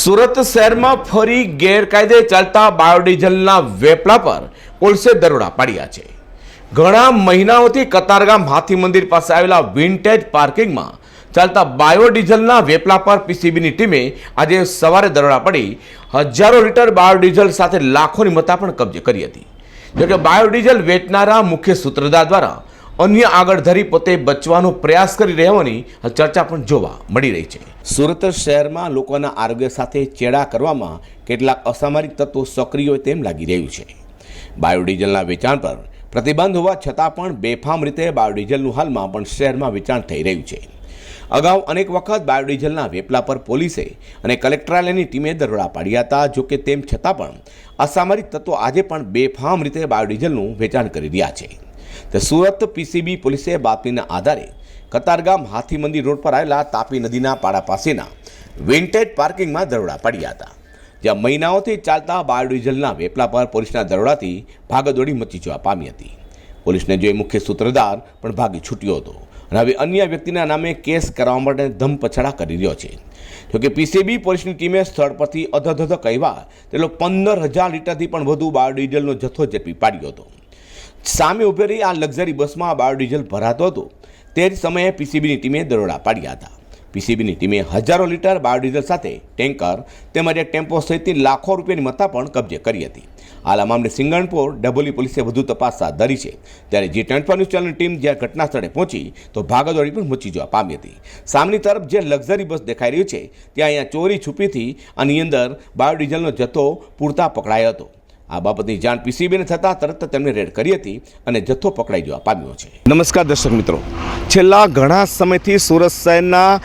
સુરત શહેરમાં ફરી ગેરકાયદે ચાલતા બાયોડીઝલના વેપલા પર પોલીસે દરોડા પાડ્યા છે. ઘણા મહિનાઓથી કતારગામ હાથી મંદિર પાસે આવેલા વિન્ટેજ પાર્કિંગમાં ચાલતા બાયોડીઝલના વેપલા પર પીસીબીની ટીમે આજે સવારે દરોડા પડી હજારો લીટર બાયોડીઝલ સાથે લાખોની મતા પણ કબજે કરી હતી. જોકે બાયોડીઝલ વેચનારા મુખ્ય સૂત્રધાર દ્વારા અન્ય આગળ ધરી પોતે બચવાનો પ્રયાસ કરી રહેવાની ચર્ચા પણ જોવા મળી રહી છે. સુરત શહેરમાં લોકોના આરોગ્ય સાથે ચેડા કરવામાં કેટલાક અસામાજિક તત્વો સક્રિય હોય તેમ લાગી રહ્યું છે. બાયોડીઝલના વેચાણ પર પ્રતિબંધ હોવા છતાં પણ બેફામ રીતે બાયોડીઝલનું હાલમાં પણ શહેરમાં વેચાણ થઈ રહ્યું છે. અગાઉ અનેક વખત બાયોડીઝલના વેપલા પર પોલીસે અને કલેક્ટરાલયની ટીમે દરોડા પાડ્યા હતા જોકે તેમ છતાં પણ અસામરિક તત્વો આજે પણ બેફામ રીતે બાયોડીઝલનું વેચાણ કરી રહ્યા છે. તો સુરત પીસીબી પોલીસે બાતમીના આધારે કતારગામ હાથી મંદિર રોડ પર આવેલા તાપી નદીના પાડા પાસેના વિન્ટેજ પાર્કિંગમાં દરોડા પાડ્યા હતા. જ્યાં મહિનાઓથી ચાલતા બાયોડીઝલના વેપલા પર પોલીસના દરોડાથી ભાગદોડી મચી જવા પામી હતી. પોલીસને જોઈ મુખ્ય સૂત્રધાર પણ ભાગી છૂટ્યો હતો અને હવે અન્ય વ્યક્તિના નામે કેસ કરવા માટે ધમપછાડા કરી રહ્યો છે. જોકે પીસીબી પોલીસની ટીમે સ્થળ પરથી અધધધ કહેવા તેલો પંદર હજાર લીટરથી પણ વધુ બાયોડીઝલનો જથ્થો ઝડપી પાડ્યો હતો. સામે ઉભેલી આ લક્ઝરી બસમાં બાયોડીઝલ ભરાતો હતો. તે જ સમયે પીસીબીની ટીમે દરોડા પાડ્યા હતા. પીસીબીની ટીમે હજારો લીટર બાયોડીઝલ સાથે ટેન્કર તેમજ એક ટેમ્પો સહિતની લાખો રૂપિયાની મત્તા પણ કબજે કરી હતી. હાલ આ મામલે સિંગણપોર ડભોલી પોલીસે વધુ તપાસ હાથ ધરી છે. ત્યારે જી ટ્વેન્ટી ન્યૂઝ ચેનલની ટીમ જ્યાં ઘટના સ્થળે પહોંચી, તો ભાગદોડી પણ મચી જવા પામી હતી. સામેની તરફ જે લક્ઝરી બસ દેખાઈ રહ્યું છે, ત્યાં અહીંયા ચોરી છુપીથી આની અંદર બાયોડીઝલનો જથ્થો પૂરતા પકડાયો હતો. આ બાબતની જાણ પીસીબીને થતાં તરત તેમને રેડ કરી હતી અને જથ્થો પકડાઈ જવા પામ્યો છે. નમસ્કાર દર્શક મિત્રો. છેલ્લા ઘણા સમયથી સુરત શહેરના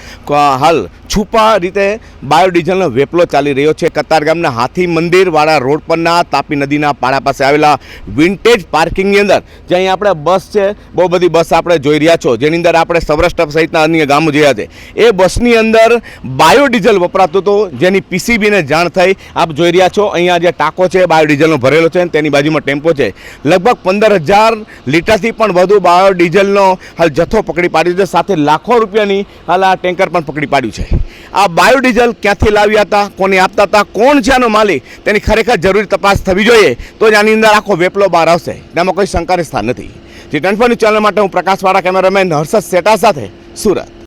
હાલ છુપા રીતે બાયોડીઝલનો વેપલો ચાલી રહ્યો છે. કતારગામના હાથી મંદિરવાળા રોડ પરના તાપી નદીના પાડા પાસે આવેલા વિન્ટેજ પાર્કિંગની અંદર જે અહીં આપણે બસ છે, બહુ બધી બસ આપણે જોઈ રહ્યા છો. જેની અંદર આપણે સૌરાષ્ટ્ર સહિતના અન્ય ગામો જોયા છે. એ બસની અંદર બાયોડીઝલ વપરાતું હતું, જેની પીસીબીને જાણ થઈ. આપ જોઈ રહ્યા છો, અહીંયા જે ટાંકો છે બાયોડીઝલનો ભરેલો છે તેની બાજુમાં ટેમ્પો છે. લગભગ પંદર હજાર લીટરથી પણ વધુ બાયોડીઝલનો હાલ જથ્થો પકડી પાડ્યો છે. સાથે લાખો રૂપિયાની હાલ આ ટેન્કર પણ પકડી પાડ્યું છે. આ બાયોડીઝલ ક્યાંથી લાવ્યા હતા, કોને આપતા હતા, કોણ છે આનો માલિક, તેની ખરેખર જરૂરી તપાસ થવી જોઈએ. તો જ આની અંદર આખો વેપલો બહાર આવશે. એમાં કોઈ શંકાને સ્થાન નથી. જે ટ્વેન્ટી ચેનલ માટે હું પ્રકાશવાળા કેમેરામેન હર્ષદ સેટા સાથે સુરત.